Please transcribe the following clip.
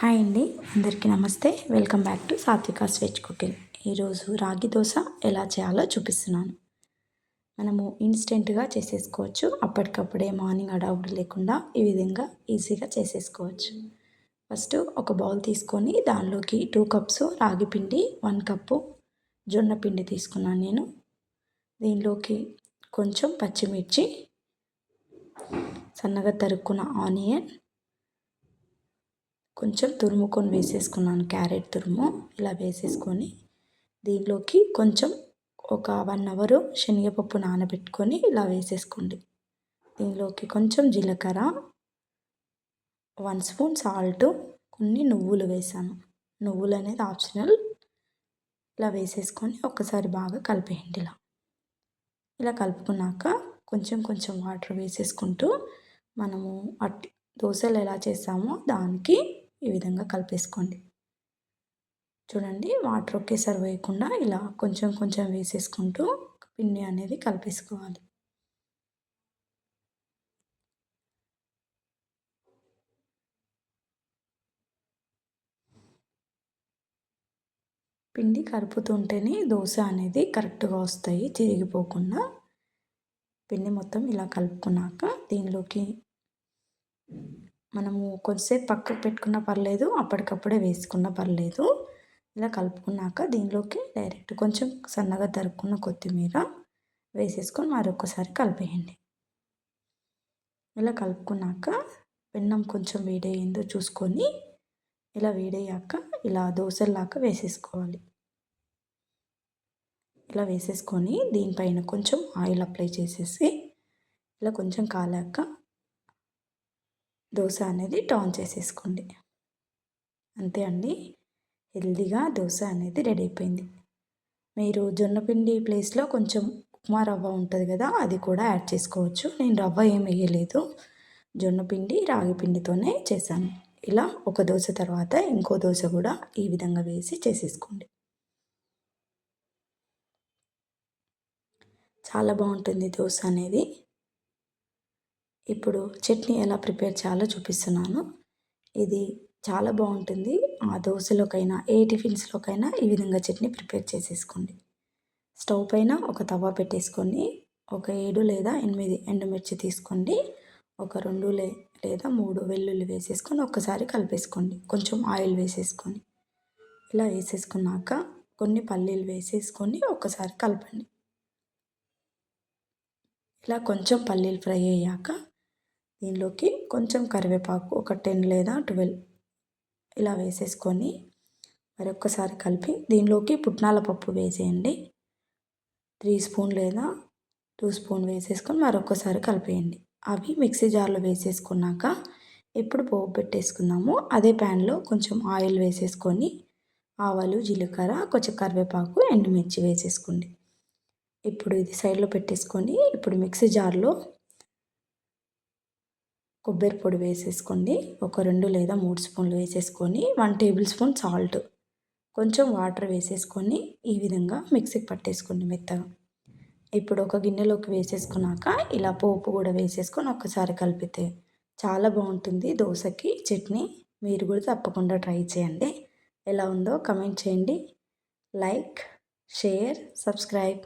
Hi అండి. అందరికీ నమస్తే. Welcome back to Satvika veg cooking. ఈరోజు రాగి దోశ ఎలా చేయాలో చూపిస్తున్నాను. మనము ఇన్స్టెంట్గా చేసేసుకోవచ్చు. అప్పటికప్పుడే మార్నింగ్ అడావుడు లేకుండా ఈ విధంగా ఈజీగా చేసేసుకోవచ్చు. ఫస్ట్ ఒక బౌల్ తీసుకొని దానిలోకి టూ కప్స్ రాగి పిండి వన్ కప్పు జొన్న పిండి తీసుకున్నాను నేను. దీనిలోకి కొంచెం పచ్చిమిర్చి సన్నగా తరుక్కున్న ఆనియన్ కొంచెం తురుముకొని వేసేసుకున్నాను క్యారెట్ తురుము. ఇలా వేసేసుకొని దీనిలోకి కొంచెం ఒక వన్ అవరు శనగపప్పు నానబెట్టుకొని ఇలా వేసేసుకోండి. దీనిలోకి కొంచెం జీలకర్ర వన్ స్పూన్ సాల్ట్ కొన్ని నువ్వులు వేసాను. నువ్వులు అనేది ఆప్షనల్. ఇలా వేసేసుకొని ఒక్కసారి బాగా కలిపేయండి ఇలా. ఇలా కలుపుకున్నాక కొంచెం కొంచెం వాటర్ వేసేసుకుంటూ మనము అట్ దోశలు ఎలా చేస్తామో దానికి ఈ విధంగా కలిపేసుకోండి. చూడండి వాటర్ ఒకేసారి వేయకుండా ఇలా కొంచెం కొంచెం వేసేసుకుంటూ పిండి అనేది కలిపేసుకోవాలి. పిండి కలుపుతుంటేనే దోశ అనేది కరెక్ట్గా వస్తాయి చిరిగిపోకుండా. పిండి మొత్తం ఇలా కలుపుకున్నాక దీనిలోకి మనము కొద్దిసేపు పక్కకు పెట్టుకున్న పర్లేదు అప్పటికప్పుడే వేసుకున్న పర్లేదు. ఇలా కలుపుకున్నాక దీనిలోకి డైరెక్ట్ కొంచెం సన్నగా తరుక్కున్న కొత్తిమీర వేసేసుకొని మరొకసారి కలిపేయండి. ఇలా కలుపుకున్నాక వెన్నం కొంచెం వేడయ్యిందో చూసుకొని ఇలా వేడయ్యాక ఇలా దోశల్లాగా వేసేసుకోవాలి. ఇలా వేసేసుకొని దీనిపైన కొంచెం ఆయిల్ అప్లై చేసేసి ఇలా కొంచెం కాలాక దోశ అనేది టర్న్ చేసేసుకోండి. అంతే అండి. హెల్దీగా దోశ అనేది రెడీ అయిపోయింది. మీరు జొన్నపిండి ప్లేస్లో కొంచెం ఉప్మా రవ్వ ఉంటుంది కదా అది కూడా యాడ్ చేసుకోవచ్చు. నేను రవ్వ ఏం వేయలేదు. జొన్నపిండి రాగి పిండితోనే చేశాను. ఇలా ఒక దోశ తర్వాత ఇంకో దోశ కూడా ఈ విధంగా వేసి చేసేసుకోండి. చాలా బాగుంటుంది దోశ అనేది. ఇప్పుడు చట్నీ ఎలా ప్రిపేర్ చేయాలో చూపిస్తున్నాను. ఇది చాలా బాగుంటుంది. ఆ దోశలోకైనా ఏ టిఫిన్స్లోకైనా ఈ విధంగా చట్నీ ప్రిపేర్ చేసేసుకోండి. స్టవ్ పైన ఒక తవా పెట్టేసుకొని ఒక ఏడు లేదా ఎనిమిది ఎండుమిర్చి తీసుకోండి. ఒక రెండు లే లేదా మూడు వెల్లుల్లి వేసేసుకొని ఒక్కసారి కలిపేసుకోండి. కొంచెం ఆయిల్ వేసేసుకొని. ఇలా వేసేసుకున్నాక కొన్ని పల్లీలు వేసేసుకొని ఒక్కసారి కలపండి. ఇలా కొంచెం పల్లీలు ఫ్రై అయ్యాక దీనిలోకి కొంచెం కరివేపాకు ఒక టెన్ లేదా ట్వెల్వ్ ఇలా వేసేసుకొని మరొకసారి కలిపి దీనిలోకి పుట్నాల పప్పు వేసేయండి. త్రీ స్పూన్ లేదా టూ స్పూన్ వేసేసుకొని మరొకసారి కలిపేయండి. అవి మిక్సీ జార్లో వేసేసుకున్నాక ఎప్పుడు పోపు పెట్టేసుకుందామో అదే ప్యాన్లో కొంచెం ఆయిల్ వేసేసుకొని ఆవాలు జీలకర్ర కొంచెం కరివేపాకు ఎండుమిర్చి వేసేసుకోండి. ఇప్పుడు ఇది సైడ్లో పెట్టేసుకొని ఇప్పుడు మిక్సీ జార్లో కొబ్బరి పొడి వేసేసుకోండి. ఒక రెండు లేదా మూడు స్పూన్లు వేసేసుకొని వన్ టేబుల్ స్పూన్ సాల్ట్. కొంచెం వాటర్ వేసేసుకొని ఈ విధంగా మిక్సీకి పట్టేసుకోండి మెత్తగా. ఇప్పుడు ఒక గిన్నెలోకి వేసేసుకున్నాక ఇలా పోపు కూడా వేసేసుకొని ఒక్కసారి కలిపితే చాలా బాగుంటుంది దోశకి చట్నీ. మీరు కూడా తప్పకుండా ట్రై చేయండి. ఎలా ఉందో కమెంట్ చేయండి. Like share subscribe.